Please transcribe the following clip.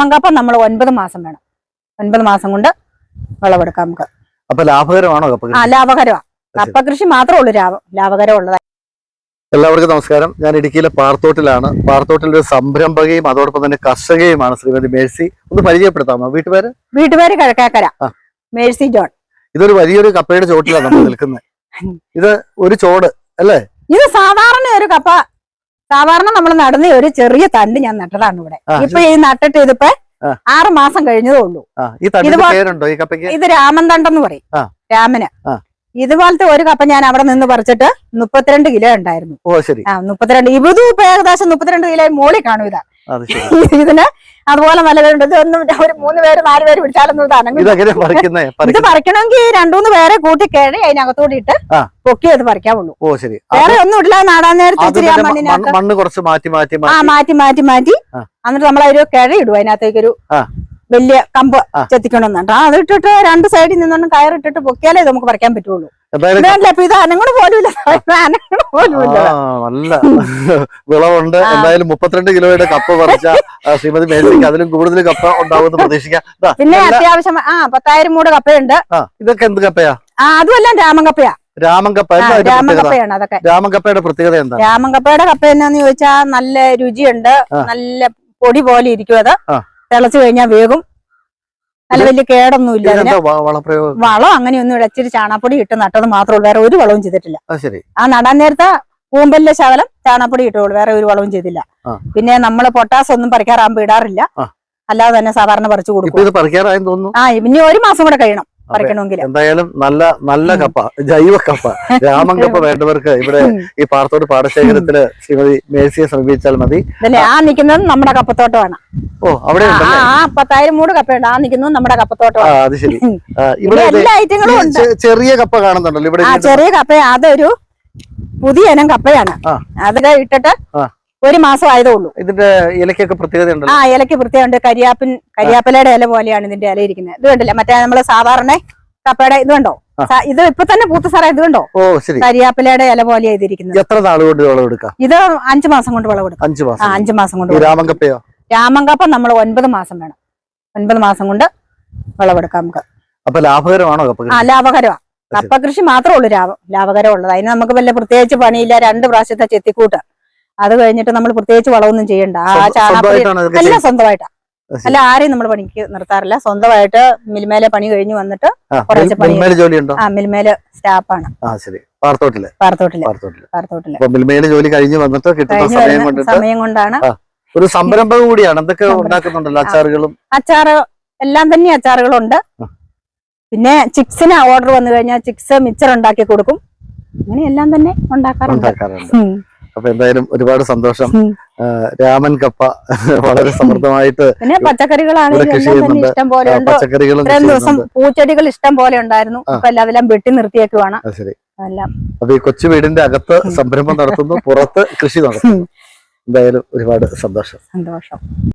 മങ്കപ്പം നമ്മൾ ഒൻപത് മാസം വേണം. ഒൻപത് മാസം കൊണ്ട് വിളവെടുക്കാം നമുക്ക്. അപ്പൊ ലാഭകരമാണോ ആ ലാഭകരമാണ് കപ്പ കൃഷി മാത്രമേ ഉള്ളൂ ലാഭകരമുള്ളതായി എല്ലാവർക്കും നമസ്കാരം. ഞാൻ ഇടുക്കിയിലെ പാർത്തോട്ടിലാണ് പാർത്തോട്ടിൽ ഒരു സംരംഭകയും അതോടൊപ്പം തന്നെ കർഷകയുമാണ് ശ്രീമതി മേഴ്സി. ഒന്ന് പരിചയപ്പെടുത്താമോ? വീട്ടുപേര്? വീട്ടുപേര് കിഴക്കേക്കര. Mercy John. ഇതൊരു വലിയൊരു കപ്പയുടെ ചോട്ടിലാണ് നമ്മൾ നിൽക്കുന്നത്. ഇത് ഒരു ചോട് അല്ലേ? ഇത് സാധാരണ ഒരു കപ്പ സാധാരണ നമ്മൾ നടുന്ന ഒരു ചെറിയ തണ്ട് ഞാൻ നട്ടതാണ് ഇവിടെ. ഇപ്പൊ ഈ നട്ടിട്ട് ഇതിപ്പോ ആറു മാസം കഴിഞ്ഞതേ ഉള്ളൂ. ഇത് രാമൻ തണ്ടെന്ന് പറയും. രാമന്. ഇതുപോലത്തെ ഒരു കപ്പ ഞാൻ അവിടെ നിന്ന് പറിച്ചിട്ട് മുപ്പത്തിരണ്ട് കിലോ ഉണ്ടായിരുന്നു. ഓ ശരി. ആ മുപ്പത്തിരണ്ട്. ഇവതും ഇപ്പൊ ഏകദേശം മുപ്പത്തിരണ്ട് കിലോ മോളി കാണും ഇതാ. ഇതിന് അതുപോലെ നല്ലവരുണ്ട് ഇതൊന്നും ഒരു മൂന്ന് പേര് നാല് പേര് പിടിച്ചാലൊന്നും ഇത്. പറിക്കണമെങ്കിൽ രണ്ടുമൂന്ന് പേരെ കൂട്ടി കിഴി അതിനകത്തോടെ ഇട്ട് പൊക്കി അത് പറിക്കാവുള്ളൂ. ഓ ശരി. വേറെ ഒന്നും ഇല്ല നാടാൻ നേരത്തെ ഇച്ചിരി മണ്ണ് കുറച്ച് മാറ്റി മാറ്റി ആ മാറ്റി. മാറ്റി മാറ്റി എന്നിട്ട് നമ്മളൊരു കിഴ ഇടും. അതിനകത്തേക്കൊരു. വലിയ കമ്പ് ആ. അതിട്ടിട്ട് അത് ഇട്ടിട്ട് രണ്ട് സൈഡിൽ നിന്നൊന്നും കയറിട്ടിട്ട് പൊക്കിയാലേ ഇത് നമുക്ക് പറിക്കാൻ പറ്റുള്ളൂ. ഇത് നല്ല വിളവുണ്ട്. എന്തായാലും മുപ്പത്തിരണ്ട് കിലോയുടെ കപ്പ പറിച്ച ശ്രീമതി മേലിക്ക് അതിലും കൂടുതൽ കപ്പ ഉണ്ടാവുമെന്ന് പ്രതീക്ഷിക്കാം. പിന്നെ അത്യാവശ്യം ആ പത്തായിരം മൂട് കപ്പയുണ്ട്. ഇതൊക്കെ എന്ത് കപ്പയാ? ആ അതുമെല്ലാം രാമൻ കപ്പയാ. രാമൻ കപ്പ രാമൻ കപ്പയാണ് അതൊക്കെ. രാമൻ കപ്പയുടെ പ്രത്യേകത എന്താ? രാമൻ കപ്പയുടെ കപ്പ എന്നാന്ന് ചോദിച്ചാൽ നല്ല രുചിയുണ്ട്. നല്ല പൊടി പോലെ ഇരിക്കും അത്. തിളച്ചു കഴിഞ്ഞാൽ വേഗം നല്ല വലിയ കേടൊന്നും ഇല്ല അതിന്. ഇതിനെന്താ വ- വളപ്രയോഗം? വളം അങ്ങനെയൊന്നും ഇല്ല. ഇച്ചിരി ചാണാപ്പൊടി ഇട്ട് നട്ടത് മാത്രമേ ഉള്ളൂ. വേറെ ഒരു വളവും ചെയ്തിട്ടില്ല. ആ നടാൻ നേരത്തെ കൂമ്പലിലെ ശകലം ചാണാപ്പൊടി ഇട്ടുള്ളൂ വേറെ ഒരു വളവും ചെയ്തില്ല. പിന്നെ നമ്മൾ പൊട്ടാസ് ഒന്നും പറിക്കാറാകുമ്പോ ഇടാറില്ല. അല്ലാതെ തന്നെ സാധാരണ പറിച്ചു കൊടുക്കും. ആ ഇനി ഒരു മാസം കൂടെ കഴിയണം. പറിക്കണമെങ്കിൽ എന്തായാലും നല്ല നല്ല കപ്പ ജൈവ കപ്പ രാമൻ കപ്പ വേണ്ടവർക്ക് ഇവിടെ ഈ പാർത്തോട് പാടശേഖരത്തിൽ ശ്രീമതി മേഴ്സിയെ സമീപിച്ചാൽ മതി. ആ. നിൽക്കുന്നത് നമ്മുടെ കപ്പത്തോട്ടമാണ്. ഓ അവിടെ ആ പത്തായിരം മൂട് കപ്പയുണ്ട്. ആ നിൽക്കുന്നത് നമ്മുടെ കപ്പത്തോട്ടമാണ്. അത് ശരി. ഇവിടെ എല്ലാ ഐറ്റങ്ങളും ചെറിയ കപ്പ കാണുന്നുണ്ടല്ലോ ഇവിടെ ചെറിയ കപ്പ അതൊരു പുതിയ ഇനം കപ്പയാണ്. അതിലെ അതൊക്കെ ഇട്ടിട്ട്. ഒരു മാസം ആയതേ ഉള്ളൂ. ഇതിന്റെ ഇലക്കൊക്കെ പ്രത്യേകത ആ ഇലക്ക് പ്രത്യേകമുണ്ട് കരിയാപ്പിൻ കരിയാപ്പിലയുടെ ഇല പോലെയാണ് ഇതിന്റെ ഇല ഇരിക്കുന്നത്. ഇത് കണ്ടില്ല? മറ്റേ നമ്മൾ സാധാരണ കപ്പയുടെ ഇത് കണ്ടോ? ഇത് ഇപ്പൊ തന്നെ പൂത്ത സാറേ ഇത് കണ്ടോ? ഓ ശരി. കരിയാപ്പിലയുടെ ഇല പോലെയാണ് ഇതിരിക്കുന്നത് എത്ര നാൾ കൊണ്ട് വിളവെടുക്കാം ഇത് അഞ്ചു മാസം കൊണ്ട് വിളവെടുക്കാം അഞ്ചു മാസം അഞ്ചു മാസം കൊണ്ട് രാമങ്കപ്പയോ? രാമങ്കപ്പ നമ്മൾ ഒൻപത് മാസം വേണം. ഒൻപത് മാസം കൊണ്ട് വിളവെടുക്കാം നമുക്ക്. അപ്പൊ ലാഭകരമാണോ കപ്പ ആ? ലാഭകരമാണ് കപ്പ കൃഷി മാത്രമേ ഉള്ളൂ ലാഭം. ലാഭകരമുള്ളത്. അതിന് നമുക്ക് വല്ല പ്രത്യേകിച്ച് പണിയില്ല. രണ്ട് പ്രാവശ്യത്തെ ചെത്തിക്കൂട്ട്. അത് കഴിഞ്ഞിട്ട് നമ്മൾ പ്രത്യേകിച്ച് വളമൊന്നും ചെയ്യണ്ട. ആ സ്വന്തമായിട്ടാണ് എല്ലാം? സ്വന്തമായിട്ടാ. അല്ല ആരെയും നമ്മൾ പണിക്ക് നിർത്താറില്ല. സ്വന്തമായിട്ട് മിൽമേലെ പണി കഴിഞ്ഞ് വന്നിട്ട് കുറച്ച് പണി മിൽമേൽ ജോലി ഉണ്ടോ ആ മിൽമേൽ സ്റ്റാഫാണ്. പാർത്തോട്ടിൽ. പാർത്തോട്ടിൽ. പാർത്തോട്ടിൽ. അപ്പൊ ജോലി കഴിഞ്ഞ് വന്നിട്ട് കിട്ടുന്ന സമയം കൊണ്ടാണ് ഒരു സംരംഭം കൂടിയാണ്. എന്തൊക്കെ. ഉണ്ടാക്കുന്നുണ്ടല്ലോ? അച്ചാറുകളും? അച്ചാറ് എല്ലാം തന്നെ അച്ചാറുകളുണ്ട്. പിന്നെ ചിക്സിന് ഓർഡർ വന്നു കഴിഞ്ഞാൽ ചിക്സ് മിച്ചർ ഉണ്ടാക്കി കൊടുക്കും. അങ്ങനെ എല്ലാം തന്നെ ഉണ്ടാക്കാറുണ്ട്. അപ്പൊ എന്തായാലും ഒരുപാട് സന്തോഷം. രാമൻ കപ്പ വളരെ സമൃദ്ധമായിട്ട് പിന്നെ ചെയ്യുന്നുണ്ട്. ഇഷ്ടം പോലെ പച്ചക്കറികളും ദിവസം പൂച്ചെടികൾ ഇഷ്ടം പോലെ ഉണ്ടായിരുന്നു. എല്ലാം വെട്ടി നിർത്തിയേക്കുവാണ്. ശരി. അപ്പൊ ഈ കൊച്ചു വീടിന്റെ അകത്ത് സംരംഭം നടത്തുന്നു പുറത്ത് കൃഷി നടത്തുന്നു. എന്തായാലും ഒരുപാട് സന്തോഷം. സന്തോഷം.